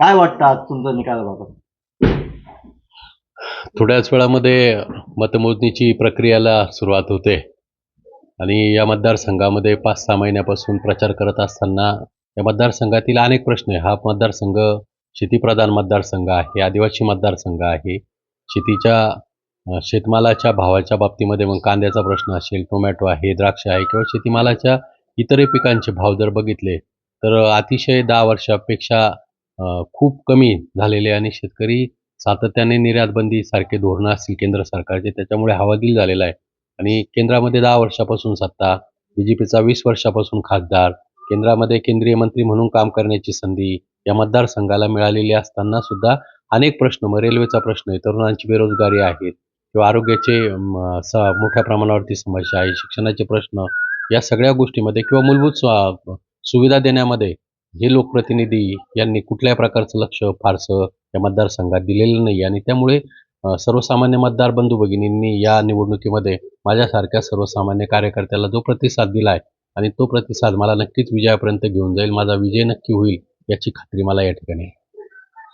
काय वाटतं आज तुमचा निकालाबाबत थोड्याच वेळामध्ये मतमोजणीची प्रक्रियेला सुरुवात होते. आणि या मतदारसंघामध्ये पाच सहा महिन्यापासून प्रचार करत असताना या मतदारसंघातील अनेक प्रश्न आहे हा मतदारसंघ शेतीप्रधान मतदारसंघ आहे आदिवासी मतदारसंघ आहे. शेतीच्या शेतमालाच्या भावाच्या बाबतीमध्ये मग कांद्याचा प्रश्न असेल टोमॅटो आहे द्राक्ष आहे किंवा शेतीमालाच्या इतरही पिकांचे भाव जर बघितले तर अतिशय दहा वर्षापेक्षा खूप कमी झालेले आणि शेतकरी सातत्याने निर्यातबंदी सारखे धोरणं असतील केंद्र सरकारचे. त्याच्यामुळे हवादिल झालेला आहे. आणि केंद्रामध्ये दहा वर्षापासून सत्ता बी जे पीचा वीस वर्षापासून खासदार केंद्रामध्ये केंद्रीय मंत्री म्हणून काम करण्याची संधी या मतदारसंघाला मिळालेली असताना सुद्धा अनेक प्रश्न मग रेल्वेचा प्रश्न आहे तरुणांची बेरोजगारी आहेत किंवा आरोग्याचे स मोठ्या प्रमाणावरती समस्या आहे शिक्षणाचे प्रश्न या सगळ्या गोष्टीमध्ये किंवा मूलभूत सुविधा देण्यामध्ये हे लोकप्रतिनिधी यांनी कुठल्याही प्रकारचं लक्ष फारसं या मतदारसंघात दिलेलं नाही आणि त्यामुळे सर्वसामान्य मतदार बंधू भगिनींनी या निवडणुकीमध्ये माझ्यासारख्या सर्वसामान्य कार्यकर्त्याला जो प्रतिसाद दिला आहे आणि तो प्रतिसाद मला नक्कीच विजयापर्यंत घेऊन जाईल माझा विजय नक्की होईल याची खात्री मला या ठिकाणी आहे